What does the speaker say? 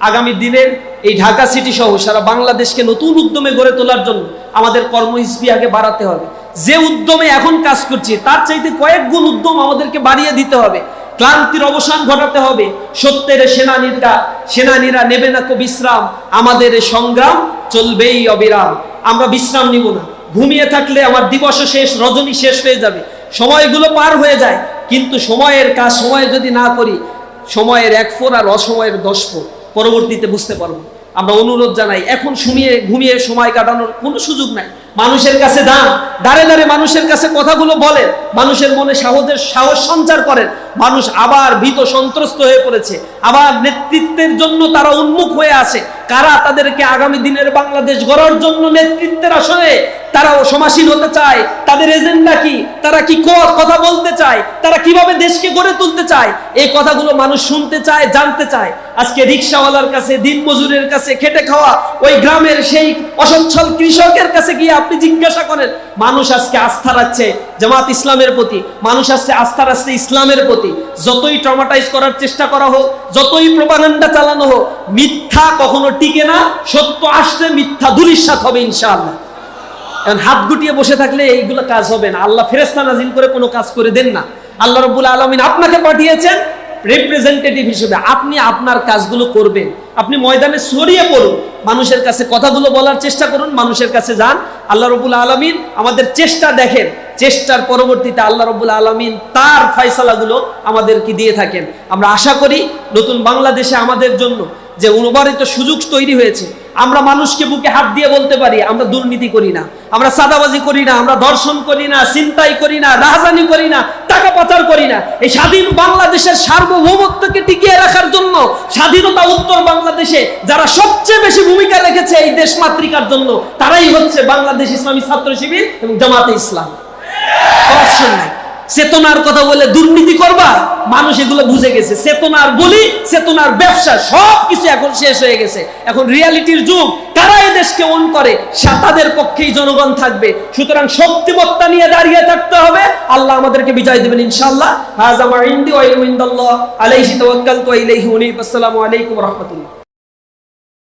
আগামী দিনের এই ঢাকা সিটি সহ সারা বাংলাদেশকে নতুন উদ্যমে গড়ে তোলার জন্য আমাদের কর্মহিসবি আগে বাড়াতে হবে। যে উদ্যমে এখন কাজ করছি, তার চাইতে কয়েক গুণ উদ্যম আমাদেরকে বাড়িয়ে দিতে হবে। ক্লান্তির অবসান ঘটাতে হবে। সত্যের সেনানীরা সেনানীরা নেবে না বিশ্রাম। আমাদের সংগ্রাম চলবেই অবিরাম। আমরা বিশ্রাম নিব না। ঘুমিয়ে থাকলে আমার দিবসও শেষ, রজনী শেষ হয়ে যাবে। সময়গুলো পার হয়ে যায়, কিন্তু সময়ের কাজ, সময়ে যদি না করি, সময়ের এক ফোর আর অসময়ের দশ ফোর পরবর্তীতে বুঝতে পারব। আমরা অনুরোধ জানাই এখন শুনিয়ে ঘুমিয়ে সময় কাটানোর কোনো সুযোগ নাই। মানুষের কাছে দান। দাঁড়ে দাঁড়ে মানুষের কাছে কথাগুলো বলেন মানুষের মনে সাহসের সাহস সঞ্চার করেন। মানুষ আবার ভীত সন্ত্রস্ত হয়ে পড়েছে। আবার নেতৃত্বের জন্য তারা উন্মুখ হয়ে আছে। কারা তাদেরকে আগামী দিনের বাংলাদেশ গড়ার জন্য নেতৃত্বের আসনে? তারাও সমাসীন হতে চায়। তাদের এজেন্ডা কি? তারা কি কথা বলতে চায়? তারা কীভাবে দেশকে গড়ে তুলতে চায়? এই কথাগুলো মানুষ শুনতে চায়, জানতে চায়। আজকে রিক্সাওয়ালার কাছে দিন মজুরের কাছে খেটে খাওয়া ওই গ্রামের সেই অসচ্ছল কৃষকের কাছে গিয়ে আপনি জিজ্ঞাসা করেন, মানুষ আজকে আস্থা রাখছে জামাত ইসলামের প্রতি, মানুষ আজকে আস্থা রাখছে ইসলামের প্রতি। যতই ট্রমাটাইজ করার চেষ্টা করা হোক, যতই প্রপাগান্ডা চালানো হোক, মিথ্যা কখনো টিকে না, সত্য আসলে মিথ্যা দুরিশ্বাত হবে ইনশাআল্লাহ। এখন হাত গুটিয়ে বসে থাকলে এইগুলো কাজ হবে না। আল্লাহ ফেরেস্তা নাজিল করে কোনো কাজ করে দেন না। আল্লাহ রব্বুল আলমিন আপনাকে পাঠিয়েছেন রিপ্রেজেন্টেটিভ হিসেবে আপনি আপনার কাজগুলো করবেন। আপনি ময়দানে ছড়িয়ে পড়ুন। মানুষের কাছে কথাগুলো বলার চেষ্টা করুন, মানুষের কাছে যান। আল্লাহ রবুল আলমিন আমাদের চেষ্টা দেখেন। চেষ্টার পরবর্তীতে আল্লাহ রবুল আলমিন তার ফয়সালাগুলো আমাদেরকে দিয়ে থাকেন। আমরা আশা করি নতুন বাংলাদেশে আমাদের জন্য যে অনুবাদিত সুযোগ তৈরি হয়েছে আমরা মানুষকে বুকে হাত দিয়ে বলতে পারি, আমরা দুর্নীতি করি না, আমরা সাদাবাজি করি না, আমরা দর্শন করি না চিন্তাই করি না রাজধানী করি না, টাকা পাচার করি না। এই স্বাধীন বাংলাদেশের সার্বভৌমত্বকে টিকিয়ে রাখার জন্য স্বাধীনতা উত্তর বাংলাদেশে যারা সবচেয়ে বেশি ভূমিকা রেখেছে এই দেশ মাতৃকার জন্য, তারাই হচ্ছে বাংলাদেশ ইসলামী ছাত্র শিবির এবং জামাতে ইসলাম। নাই। চেতনার কথা বলে দুর্নীতি করবা, মানুষ এগুলো বুঝে গেছে। চেতনার বলি চেতনার ব্যবসা সব কিছু এখন শেষ হয়ে গেছে। এখন রিয়ালিটির যুগ, তারা এই দেশকে অন করে, সা- তাদের পক্ষেই জনগণ থাকবে। সুতরাং শক্তিমত্তা নিয়ে দাঁড়িয়ে থাকতে হবে। আল্লাহ আমাদেরকে বিজয় দেবেন ইনশাআল্লাহ। হাযা মা ইনদি ওয়া আলাইহি তাওয়াক্কালতু ওয়া ইলাইহি উনীব। আসসালামু আলাইকুম রাহমাতুল্লাহ।